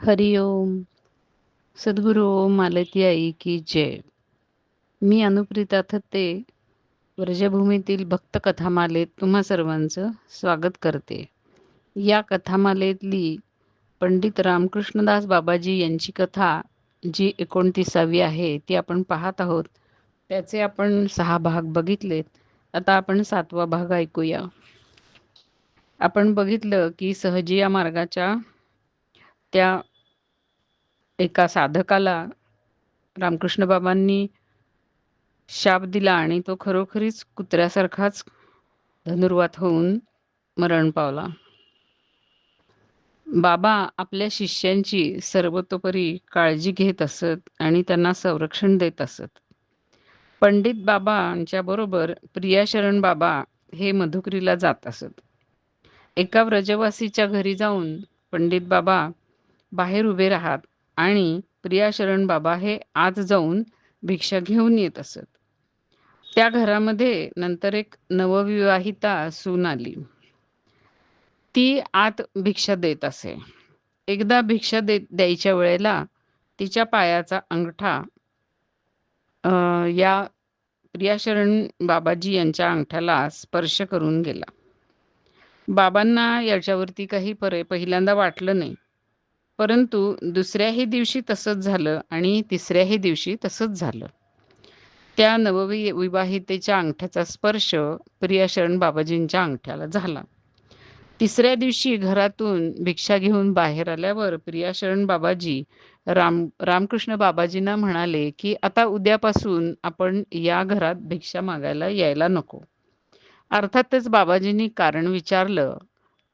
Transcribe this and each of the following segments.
हरिओम सद्गुरू ओम मालती आई की जय. मी अनुप्रिता थत्ते व्रजभूमीतील भक्त कथामालेत तुम्हा सर्वांचं स्वागत करते. या कथामालेतली पंडित रामकृष्णदास बाबाजी यांची कथा जी एकोणतीसावी आहे ती आपण पाहत आहोत. त्याचे आपण सहा भाग बघितलेत. आता आपण सातवा भाग ऐकूया. आपण बघितलं की सहजिया मार्गाच्या त्या एका साधकाला रामकृष्ण बाबांनी शाप दिला आणि तो खरोखरीच कुत्र्यासारखाच धनुर्वात होऊन मरण पावला. बाबा आपल्या शिष्यांची सर्वतोपरी काळजी घेत असत आणि त्यांना संरक्षण देत असत. पंडित बाबांच्या बरोबर प्रियाशरण बाबा हे मधुकरीला जात असत. एका व्रजवासीच्या घरी जाऊन पंडित बाबा बाहेर उभे राहत आणि प्रियाशरण बाबा हे आत जाऊन भिक्षा घेऊन येत असत. त्या घरामध्ये नंतर एक नवविवाहिता सून आली. ती आत भिक्षा देत असे. एकदा भिक्षा देत द्यायच्या वेळेला तिच्या पायाचा अंगठा या प्रियाशरण बाबाजी यांच्या अंगठ्याला स्पर्श करून गेला. बाबांना याच्यावरती काही परे पहिल्यांदा वाटलं नाही. परंतु दुसऱ्याही दिवशी तसंच झालं आणि तिसऱ्याही दिवशी तसंच झालं. त्या नववि विवाहितेच्या अंगठ्याचा स्पर्श प्रिया शरण बाबाजींच्या अंगठ्याला झाला. तिसऱ्या दिवशी घरातून भिक्षा घेऊन बाहेर आल्यावर प्रिया शरण बाबाजी राम रामकृष्ण बाबाजींना म्हणाले की आता उद्यापासून आपण या घरात भिक्षा मागायला यायला नको. अर्थातच बाबाजींनी कारण विचारलं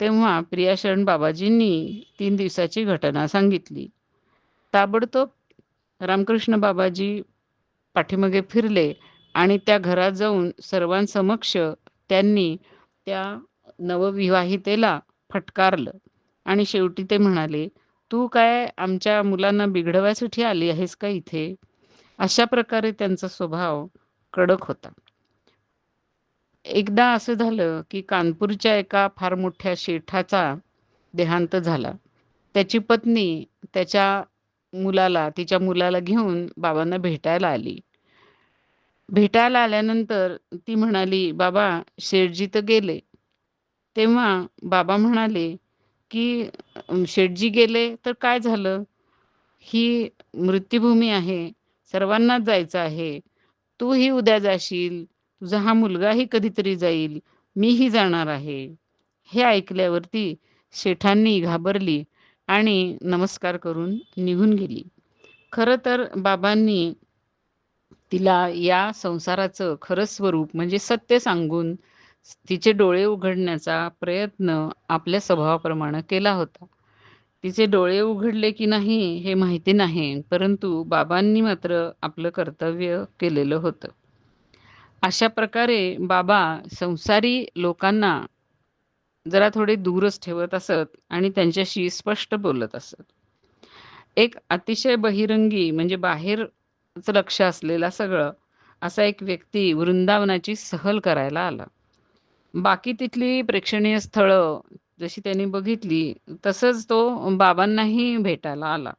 तेव्हा प्रियाशरण बाबाजींनी तीन दिवसाची घटना सांगितली. ताबडतोब रामकृष्ण बाबाजी पाठीमागे फिरले आणि त्या घरात जाऊन सर्वांसमक्ष त्यांनी त्या नवविवाहितेला फटकारलं आणि शेवटी ते म्हणाले तू काय आमच्या मुलांना बिघडवायसाठी आली आहेस का इथे? अशा प्रकारे त्यांचा स्वभाव कडक होता. एकदा असं झालं की कानपूरच्या एका फार मोठ्या शेठाचा देहांत झाला. त्याची पत्नी त्याच्या मुलाला तिच्या मुलाला घेऊन बाबांना भेटायला आली. भेटायला आल्यानंतर ती म्हणाली बाबा शेठजी तर गेले. तेव्हा बाबा म्हणाले की शेठजी गेले तर काय झालं? ही मृत्यूभूमी आहे सर्वांनाच जायचं आहे. तूही उद्या जाशील तुझा हा मुलगाही कधीतरी जाईल. मीही जाणार आहे. हे ऐकल्यावरती शेठांनी घाबरली आणि नमस्कार करून निघून गेली. खरं तर बाबांनी तिला या संसाराचं खरं स्वरूप म्हणजे सत्य सांगून तिचे डोळे उघडण्याचा प्रयत्न आपल्या स्वभावाप्रमाणे केला होता. तिचे डोळे उघडले की नाही हे माहिती नाही परंतु बाबांनी मात्र आपलं कर्तव्य केलेलं होतं. अशा प्रकारे बाबा संसारी लोकांना जरा थोडे दूरच ठेवत असत आणि त्यांच्याशी स्पष्ट बोलत असत. एक अतिशय बहिरंगी म्हणजे बाहेरच लक्ष असलेला सगळं असा एक व्यक्ती वृंदावनाची सहल करायला आला. बाकी तिथली प्रेक्षणीय स्थळं जशी त्यांनी बघितली तसंच तो बाबांनाही भेटायला आला.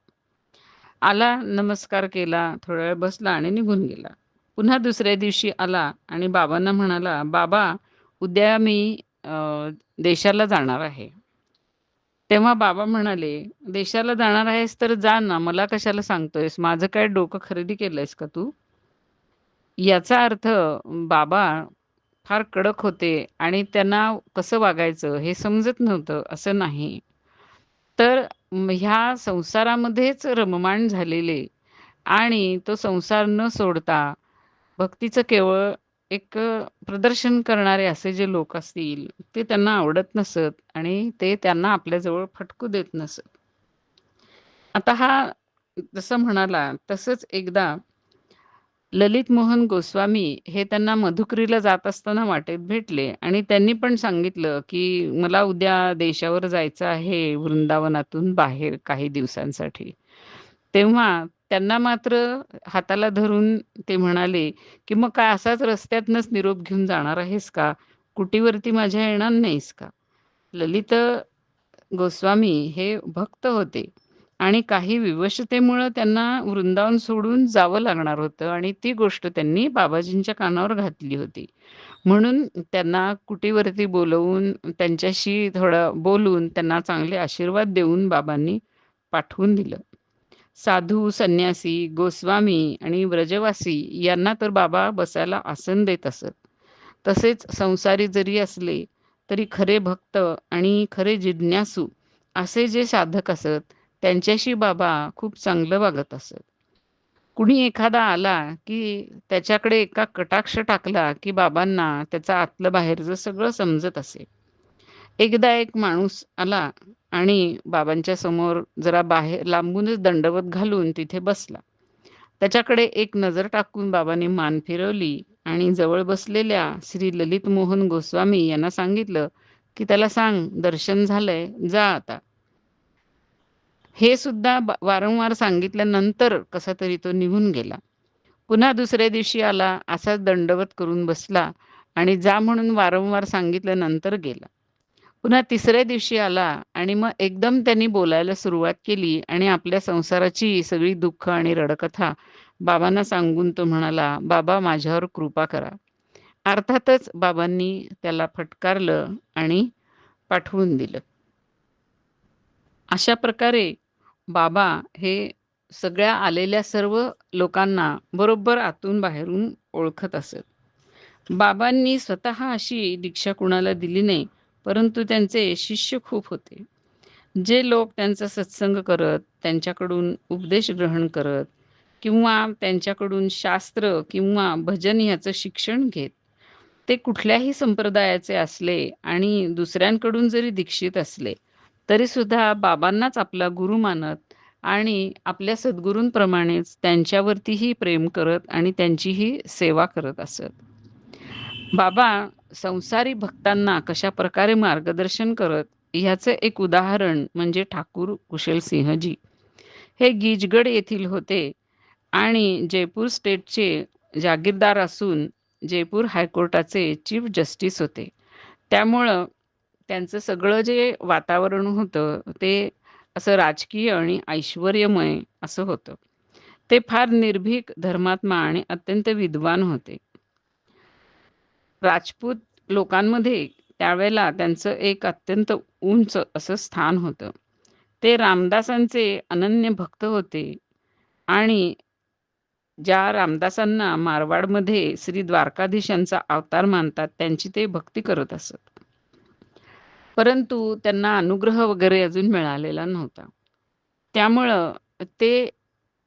आला नमस्कार केला थोडा वेळ बसला आणि निघून गेला. पुन्हा दुसऱ्या दिवशी आला आणि बाबांना म्हणाला बाबा उद्या मी देशाला जाणार आहे. तेव्हा बाबा म्हणाले देशाला जाणार आहेस तर जा ना मला कशाला सांगतोयस? माझं काय डोकं खरेदी केलंयस का तू? याचा अर्थ बाबा फार कडक होते आणि त्यांना कसं वागायचं हे समजत नव्हतं असं नाही. तर ह्या संसारामध्येच रममाण झालेले आणि तो संसार न सोडता भक्तीचं केवळ एक प्रदर्शन करणारे असे जे लोक असतील ते त्यांना आवडत नसत आणि ते त्यांना आपल्याजवळ फटकू देत नसत. आता हा जसं म्हणाला तसंच एकदा ललित मोहन गोस्वामी हे त्यांना मधुकरीला जात असताना वाटेत भेटले आणि त्यांनी पण सांगितलं की मला उद्या देशावर जायचं आहे वृंदावनातून बाहेर काही दिवसांसाठी. तेव्हा त्यांना मात्र हाताला धरून ते म्हणाले की मग काय असाच रस्त्यातनच निरोप घेऊन जाणार आहेस का कुटीवरती माझ्या येणार नाहीस का ललित गोस्वामी हे भक्त होते आणि काही विवशतेमुळं त्यांना वृंदावन सोडून जावं लागणार होतं आणि ती गोष्ट त्यांनी बाबाजींच्या कानावर घातली होती. म्हणून त्यांना कुटीवरती बोलवून त्यांच्याशी थोडं बोलून त्यांना चांगले आशीर्वाद देऊन बाबांनी पाठवून दिलं. साधू, संन्यासी, गोस्वामी आणि व्रजवासी यांना तर बाबा बसायला आसन देत असत. तसेच संसारी जरी असले तरी खरे भक्त आणि खरे जिज्ञासू असे जे साधक असत त्यांच्याशी बाबा खूप चांगलं वागत असत. कुणी एखादा आला की त्याच्याकडे एका कटाक्ष टाकला की बाबांना त्याचा आतलं बाहेरचं सगळं समजत असे. एकदा एक माणूस आला आणि बाबांच्या समोर जरा बाहेर लांबूनच दंडवत घालून तिथे बसला. त्याच्याकडे एक नजर टाकून बाबांनी मान फिरवली आणि जवळ बसलेल्या श्री ललित मोहन गोस्वामी यांना सांगितलं की त्याला सांग दर्शन झालंय जा आता. हे सुद्धा वारंवार सांगितल्यानंतर कसा तरी तो निघून गेला. पुन्हा दुसऱ्या दिवशी आला असाच दंडवत करून बसला आणि जा म्हणून वारंवार सांगितल्यानंतर गेला. पुन्हा तिसऱ्या दिवशी आला आणि मग एकदम त्यांनी बोलायला सुरुवात केली आणि आपल्या संसाराची सगळी दुःख आणि रडकथा बाबांना सांगून तो म्हणाला बाबा माझ्यावर कृपा करा. अर्थातच बाबांनी त्याला फटकारलं आणि पाठवून दिलं. अशा प्रकारे बाबा हे सगळ्या आलेल्या सर्व लोकांना बरोबर आतून बाहेरून ओळखत असत. बाबांनी स्वतः अशी दीक्षा कुणाला दिली नाही परंतु त्यांचे शिष्य खूप होते. जे लोक त्यांचा सत्संग करत त्यांच्याकडून उपदेश ग्रहण करत किंवा त्यांच्याकडून शास्त्र किंवा भजन ह्याचं शिक्षण घेत ते कुठल्याही संप्रदायाचे असले आणि दुसऱ्यांकडून जरी दीक्षित असले तरी सुद्धा बाबांनाच आपला गुरु मानत आणि आपल्या सद्गुरूंप्रमाणेच त्यांच्यावरतीही प्रेम करत आणि त्यांचीही सेवा करत असत. बाबा संसारी भक्तांना कशा प्रकारे मार्गदर्शन करत ह्याचं एक उदाहरण म्हणजे ठाकूर कुशल सिंहजी. हे गिजगड येथील होते आणि जयपूर स्टेटचे जागीरदार असून जयपूर हायकोर्टाचे चीफ जस्टिस होते. त्यामुळं त्यांचं सगळं जे वातावरण होतं ते असं राजकीय आणि ऐश्वर्यमय असं होतं. ते फार निर्भीक धर्मात्मा आणि अत्यंत विद्वान होते. राजपूत लोकांमध्ये त्यावेळेला त्यांचं एक अत्यंत उंच असं स्थान होतं. ते रामदासांचे अनन्य भक्त होते आणि ज्या रामदासांना मारवाडमध्ये श्री द्वारकाधीशांचा अवतार मानतात त्यांची ते भक्ती करत असत. परंतु त्यांना अनुग्रह वगैरे अजून मिळालेला नव्हता. त्यामुळं ते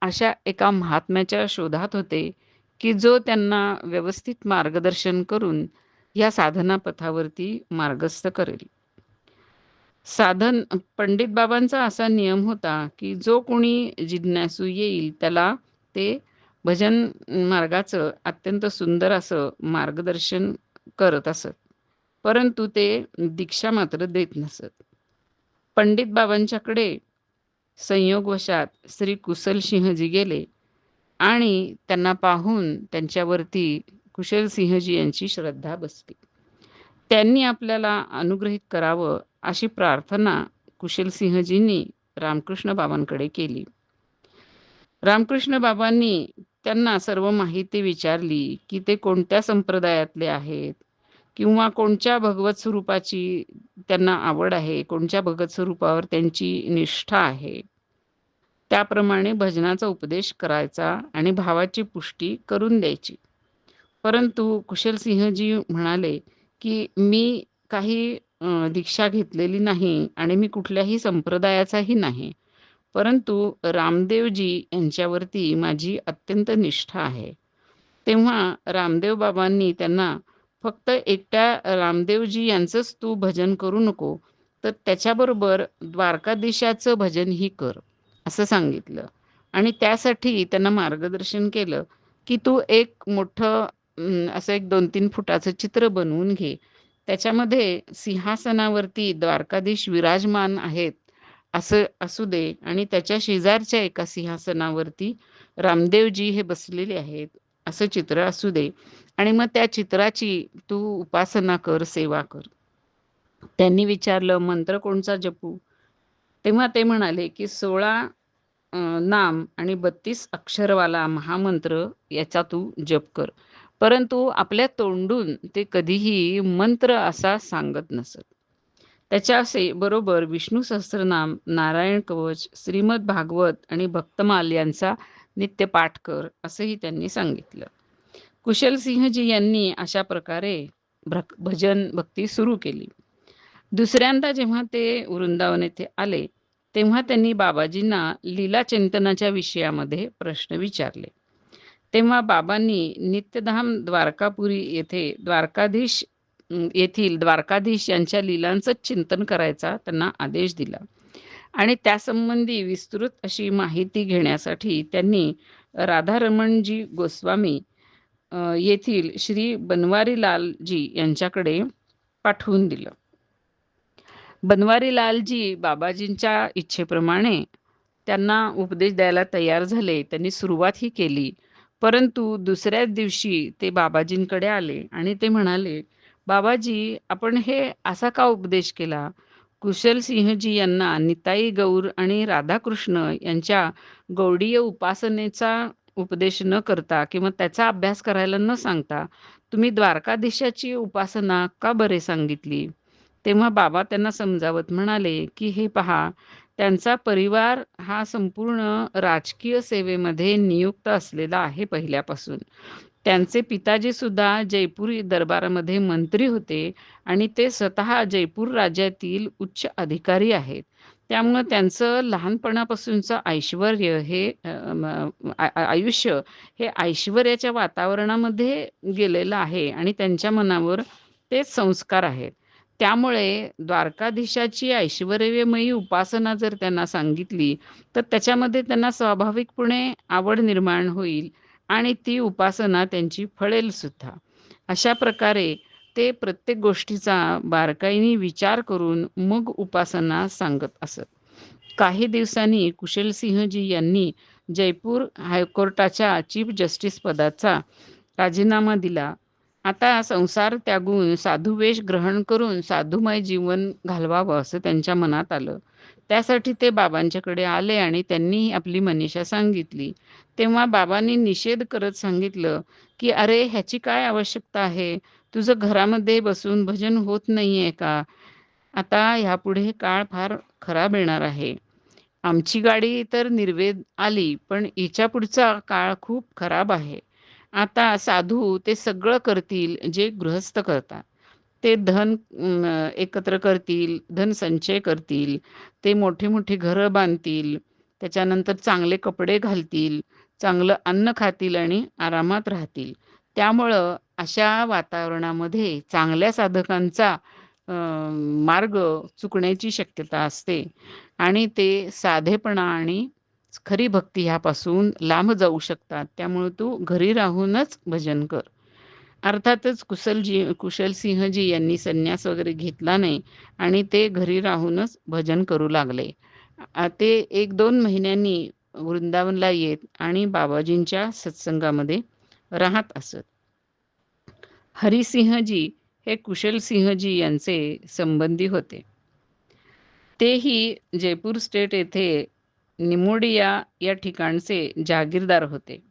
अशा एका महात्म्याच्या शोधात होते की जो त्यांना व्यवस्थित मार्गदर्शन करून या साधना पथावरती मार्गस्थ करेल. साधन पंडित बाबांचा असा नियम होता की जो कोणी जिज्ञासू येईल त्याला ते भजन मार्गाचं अत्यंत सुंदर असं मार्गदर्शन करत असत. परंतु ते दीक्षा मात्र देत नसत. पंडित बाबांच्याकडे संयोगवशात श्री कुशल सिंहजी गेले. आणि त्यांना पाहून त्यांच्यावरती कुशल सिंहजी यांची श्रद्धा बसली त्यांनी आपल्याला अनुग्रहित करावं अशी प्रार्थना कुशल सिंहजींनी रामकृष्ण बाबांकडे केली. रामकृष्ण बाबांनी त्यांना सर्व माहिती विचारली की ते कोणत्या संप्रदायातले आहेत? किंवा कोणत्या भगवत स्वरूपाची त्यांना आवड आहे? कोणत्या भगत स्वरूपावर त्यांची निष्ठा आहे? त्याप्रमाणे भजनाचा उपदेश करायचा आणि भावाची पुष्टी करून द्यायची. परंतु कुशल सिंहजी म्हणाले की मी काही दीक्षा घेतलेली नाही आणि मी कुठल्याही संप्रदायाचाही नाही. परंतु रामदेवजी यांच्यावरती माझी अत्यंत निष्ठा आहे. तेव्हा रामदेव बाबांनी त्यांना फक्त एकट्या रामदेवजी यांचंच तू भजन करू नको तर त्याच्याबरोबर द्वारकाधीशाचं भजनही कर. असं सांगितलं. आणि त्यासाठी त्यांना मार्गदर्शन केलं की तू एक मोठं असं एक दोन तीन फुटाचं चित्र बनवून घे. त्याच्यामध्ये सिंहासनावरती द्वारकाधीश विराजमान आहेत असं असू दे. आणि त्याच्या शेजारच्या एका सिंहासनावरती रामदेवजी हे बसलेले आहेत असं चित्र असू दे. आणि मग त्या चित्राची तू उपासना कर सेवा कर. त्यांनी विचारलं मंत्र कोणचा जपू? तेव्हा ते म्हणाले की सोळा नाम आणि बत्तीस अक्षरवाला महामंत्र याचा तू जप कर. परंतु आपल्या तोंडून ते कधीही मंत्र असा सांगत नसत. त्याच्या असे बरोबर विष्णू सहस्त्रनाम नारायण कवच श्रीमद भागवत आणि भक्तमाल यांचा नित्य पाठ कर असंही त्यांनी सांगितलं. कुशल सिंहजी यांनी अशा प्रकारे भजन भक्ती सुरू केली. दुसऱ्यांदा जेव्हा ते वृंदावन येथे आले तेव्हा त्यांनी बाबाजींना लीला चिंतनाच्या विषयामध्ये प्रश्न विचारले. तेव्हा बाबांनी नित्यधाम द्वारकापुरी येथे द्वारकाधीश येथील द्वारकाधीश यांच्या लिलांचं चिंतन करायचा त्यांना आदेश दिला. आणि त्यासंबंधी विस्तृत अशी माहिती घेण्यासाठी त्यांनी राधारमणजी गोस्वामी येथील श्री बनवारीलालजी यांच्याकडे पाठवून दिलं. बनवारीलालजी बाबाजींच्या इच्छेप्रमाणे त्यांना उपदेश द्यायला तयार झाले. त्यांनी सुरुवात ही केली. परंतु दुसऱ्याच दिवशी ते बाबाजींकडे आले आणि ते म्हणाले बाबाजी आपण हे असा का उपदेश केला? कुशल सिंहजी यांना निताई गौर आणि राधाकृष्ण यांच्या गौडीय उपासनेचा उपदेश न करता किंवा त्याचा अभ्यास करायला न सांगता तुम्ही द्वारकाधीशाची उपासना का बरे सांगितली? तेव्हा बाबा त्यांना समजावत म्हणाले की हे पहा त्यांचा परिवार हा संपूर्ण राजकीय सेवेमध्ये नियुक्त असलेला आहे पहिल्यापासून. त्यांचे पिताजी सुद्धा जयपूर दरबारामध्ये मंत्री होते आणि ते स्वतः जयपूर राज्यातील उच्च अधिकारी आहेत. त्यामुळं त्यांचं लहानपणापासूनचं ऐश्वर हे आयुष्य हे ऐश्वर्याच्या वातावरणामध्ये गेलेलं आहे आणि त्यांच्या मनावर तेच संस्कार आहेत. त्यामुळे द्वारकाधीशाची ऐश्वर्यमयी उपासना जर त्यांना सांगितली तर त्याच्यामध्ये त्यांना स्वाभाविकपणे आवड निर्माण होईल आणि ती उपासना त्यांची फळेल सुद्धा. अशा प्रकारे ते प्रत्येक गोष्टीचा बारकाईने विचार करून मग उपासना सांगत असत. काही दिवसांनी कुशलसिंहजी यांनी जयपूर हायकोर्टाच्या चीफ जस्टिस पदाचा राजीनामा दिला. आता संसार त्यागून साधुवेश ग्रहण करून साधुमय जीवन घालवावं असं त्यांच्या मनात आलं. त्यासाठी ते बाबांच्याकडे आले आणि त्यांनी आपली मनीषा सांगितली. तेव्हा बाबांनी निषेध करत सांगितलं की अरे ह्याची काय आवश्यकता आहे? तुझं घरामध्ये बसून भजन होत नाही आहे का? आता ह्यापुढे काळ फार खराब येणार आहे. आमची गाडी तर निर्वेद आली पण हिच्या पुढचा काळ खूप खराब आहे. आता साधू ते सगळं करतील जे गृहस्थ करतात. ते धन एकत्र करतील धन संचय करतील ते मोठी मोठी घरं बांधतील त्याच्यानंतर चांगले कपडे घालतील चांगलं अन्न खातील आणि आरामात राहतील. त्यामुळं अशा वातावरणामध्ये चांगल्या साधकांचा मार्ग चुकण्याची शक्यता असते. आणि ते साधेपणा आणि खरी भक्ती ह्यापासून लांब जाऊ शकतात. त्यामुळे तू घरी राहूनच भजन कर. अर्थातच कुशलजी कुशल सिंहजी यांनी संन्यास वगैरे घेतला नाही आणि ते घरी राहूनच भजन करू लागले. ते एक दोन महिन्यांनी वृंदावनला येत आणि बाबाजींच्या सत्संगामध्ये राहत असत. हरिसिंहजी हे कुशल सिंहजी यांचे संबंधी होते. तेही जयपूर स्टेट येथे निमोडिया या ठिकाणचे जागीरदार होते.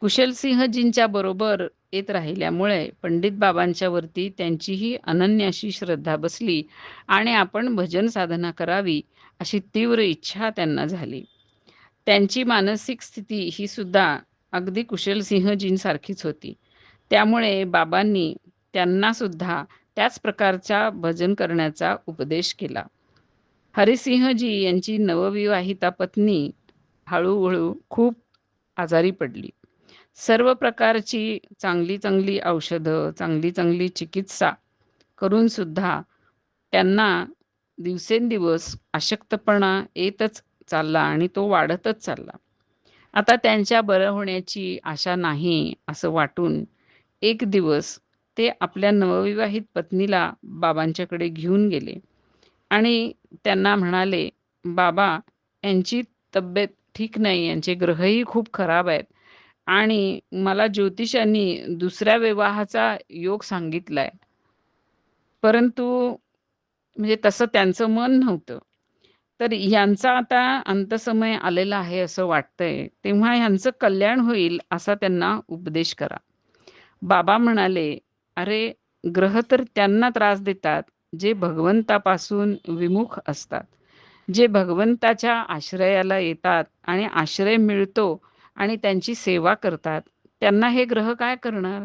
कुशलसिंहजींच्या बरोबर येत राहिल्यामुळे पंडित बाबांच्या वरती त्यांचीही अनन्य अशी श्रद्धा बसली आणि आपण भजन साधना करावी अशी तीव्र इच्छा त्यांना झाली. त्यांची मानसिक स्थिती ही सुद्धा अगदी कुशलसिंहजींसारखीच होती. त्यामुळे बाबांनी त्यांना सुद्धा त्याच प्रकारच्या भजन करण्याचा उपदेश केला. हरिसिंहजी यांची नवविवाहिता पत्नी हळूहळू खूप आजारी पडली. सर्व प्रकारची चांगली चांगली औषधं चांगली चांगली चिकित्सा करून सुद्धा त्यांना दिवसेंदिवस अशक्तपणा येतच चालला आणि तो वाढतच चालला. आता त्यांच्या बरं होण्याची आशा नाही असं वाटून एक दिवस ते आपल्या नवविवाहित पत्नीला बाबांच्याकडे घेऊन गेले. आणि त्यांना म्हणाले बाबा यांची तब्येत ठीक नाही यांचे ग्रहही खूप खराब आहेत आणि मला ज्योतिषांनी दुसऱ्या विवाहाचा योग सांगितलाय. परंतु म्हणजे तसं त्यांचं मन नव्हतं. तर यांचा आता अंतसमय आलेला आहे असं वाटतंय. तेव्हा यांचं कल्याण होईल असा त्यांना उपदेश करा. बाबा म्हणाले अरे ग्रह तर त्यांना त्रास देतात जे भगवंतापासून विमुख असतात. जे भगवंताच्या आश्रयाला येतात आणि आश्रय मिळतो आणि त्यांची सेवा करतात त्यांना हे ग्रह काय करणार?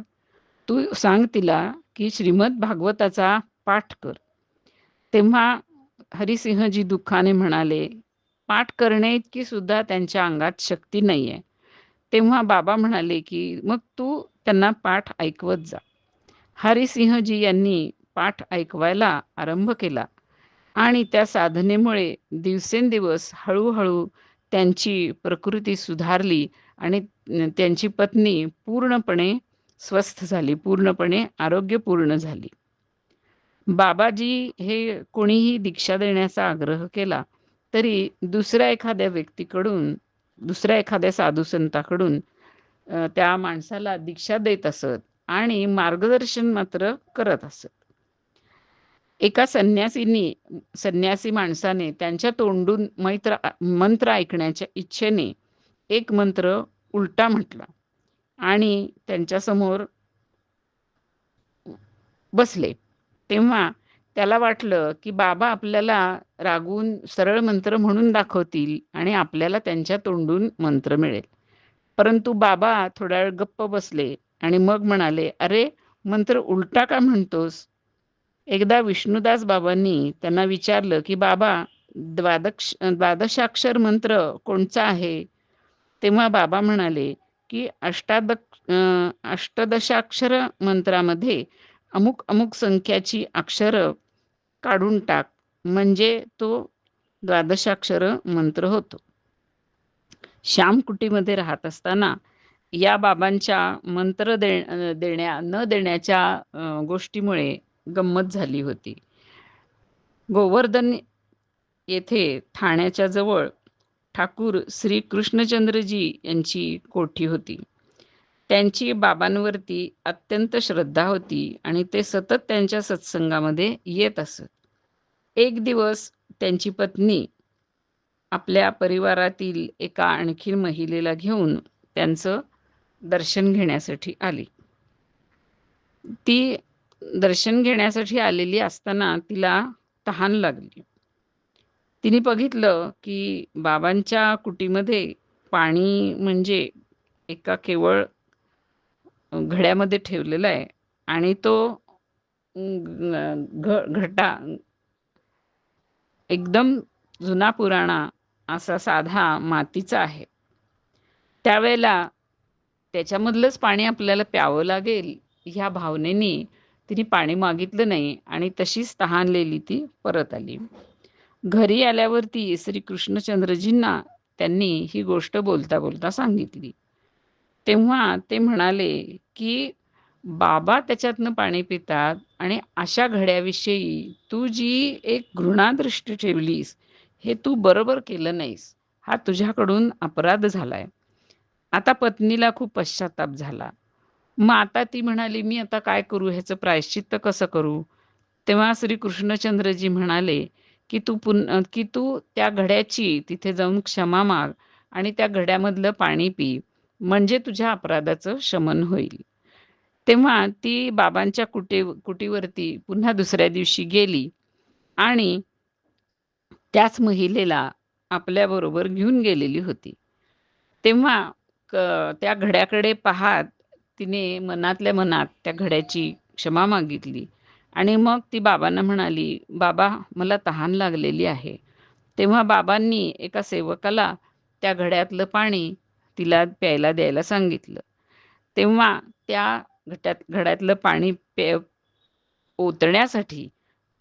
तू सांग तिला की श्रीमद भागवताचा पाठ कर. तेव्हा हरिसिंहजी दुःखाने म्हणाले पाठ करणे इतकी सुद्धा त्यांच्या अंगात शक्ती नाही आहे तेव्हा बाबा म्हणाले की मग तू त्यांना पाठ ऐकवत जा. हरिसिंहजी यांनी पाठ ऐकवायला आरंभ केला. आणि त्या साधनेमुळे दिवसेंदिवस हळूहळू त्यांची प्रकृती सुधारली आणि त्यांची पत्नी पूर्णपणे स्वस्थ झाली पूर्णपणे आरोग्यपूर्ण झाली. बाबाजी हे कोणीही दीक्षा देण्याचा आग्रह केला तरी दुसऱ्या एखाद्या व्यक्तीकडून दुसऱ्या एखाद्या साधूसंताकडून त्या माणसाला दीक्षा देत असत आणि मार्गदर्शन मात्र करत असत. एका संन्यासीनी संन्यासी माणसाने त्यांच्या तोंडून मैत्र मंत्र ऐकण्याच्या इच्छेने एक मंत्र उलटा म्हटला आणि त्यांच्यासमोर बसले. तेव्हा त्याला वाटलं की बाबा आपल्याला रागून सरळ मंत्र म्हणून दाखवतील आणि आपल्याला त्यांच्या तोंडून मंत्र मिळेल. परंतु बाबा थोड्या वेळ गप्प बसले आणि मग म्हणाले अरे मंत्र उलटा का म्हणतोस? एकदा विष्णुदास बाबांनी त्यांना विचारलं की बाबा द्वादक्ष द्वादशाक्षर मंत्र कोणचा आहे? तेव्हा बाबा म्हणाले की अष्टादक अष्टदशाक्षर मंत्रामध्ये अमुक अमुक संख्याची अक्षर काढून टाक म्हणजे तो द्वादशाक्षर मंत्र होतो. श्यामकुटीमध्ये राहत असताना या बाबांच्या मंत्र दे देण्या न देण्याच्या गोष्टीमुळे गंमत झाली होती. गोवर्धन येथे ठाण्याच्या जवळ ठाकूर श्री कृष्णचंद्रजी यांची कोठी होती. त्यांची बाबांवरती अत्यंत श्रद्धा होती आणि ते सतत त्यांच्या सत्संगामध्ये येत असत. एक दिवस त्यांची पत्नी आपल्या परिवारातील एका आणखी महिलेला घेऊन त्यांचं दर्शन घेण्यासाठी आली. ती दर्शन घेण्यासाठी आलेली असताना तिला तहान लागली. तिने बघितलं की बाबांच्या कुटीमध्ये पाणी म्हणजे एका केवळ घड्यामध्ये ठेवलेला आहे आणि तो घ घटा एकदम जुना पुराणा असा साधा मातीचा आहे. त्यावेळेला त्याच्यामधलंच पाणी आपल्याला प्यावं लागेल ह्या भावनेनी तिने पाणी मागितलं नाही आणि तशीच तहानलेली ती परत आली. घरी आल्यावरती श्री कृष्णचंद्रजींना त्यांनी ही गोष्ट बोलता बोलता सांगितली. तेव्हा ते म्हणाले की बाबा त्याच्यातनं पाणी पितात आणि अशा घड्याविषयी तू जी एक घृणादृष्टी ठेवलीस हे तू बरोबर केलं नाहीस. हा तुझ्याकडून अपराध झालाय. आता पत्नीला खूप पश्चाताप झाला. मग आता ती म्हणाली मी आता काय करू? ह्याचं प्रायश्चित्त कसं करू? तेव्हा श्री कृष्णचंद्रजी म्हणाले की तू पुन की तू त्या घड्याची तिथे जाऊन क्षमा माग आणि त्या घड्यामधलं पाणी पी म्हणजे तुझ्या अपराधाचं शमन होईल. तेव्हा ती बाबांच्या कुटे कुटीवरती पुन्हा दुसऱ्या दिवशी गेली आणि त्याच महिलेला आपल्याबरोबर घेऊन गेलेली होती. तेव्हा त्या घड्याकडे पाहात तिने मनातल्या मनात त्या घड्याची क्षमा मागितली. आणि मग ती बाबांना म्हणाली बाबा मला तहान लागलेली आहे. तेव्हा बाबांनी एका सेवकाला त्या घड्यातलं पाणी तिला प्यायला द्यायला सांगितलं. तेव्हा त्या घट्यात घड्यातलं पाणी पे ओतण्यासाठी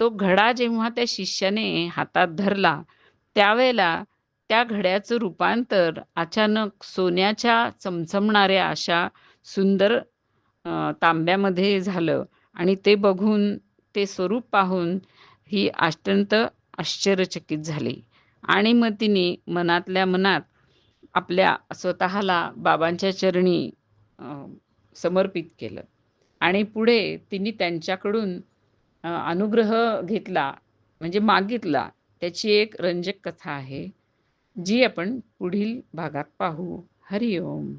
तो घडा जेव्हा त्या शिष्याने हातात धरला त्यावेळेला त्या घड्याचं रूपांतर अचानक सोन्याच्या चमचमणाऱ्या अशा सुंदर तांब्यामध्ये झालं आणि ते बघून ते स्वरूप पाहून ही अत्यंत आश्चर्यचकित झाली. आणि मग तिने मनातल्या मनात आपल्या स्वतःला बाबांच्या चरणी समर्पित केलं. आणि पुढे तिने त्यांच्याकडून अनुग्रह घेतला म्हणजे मागितला. त्याची एक रंजक कथा आहे जी आपण पुढील भागात पाहू. हरिओम.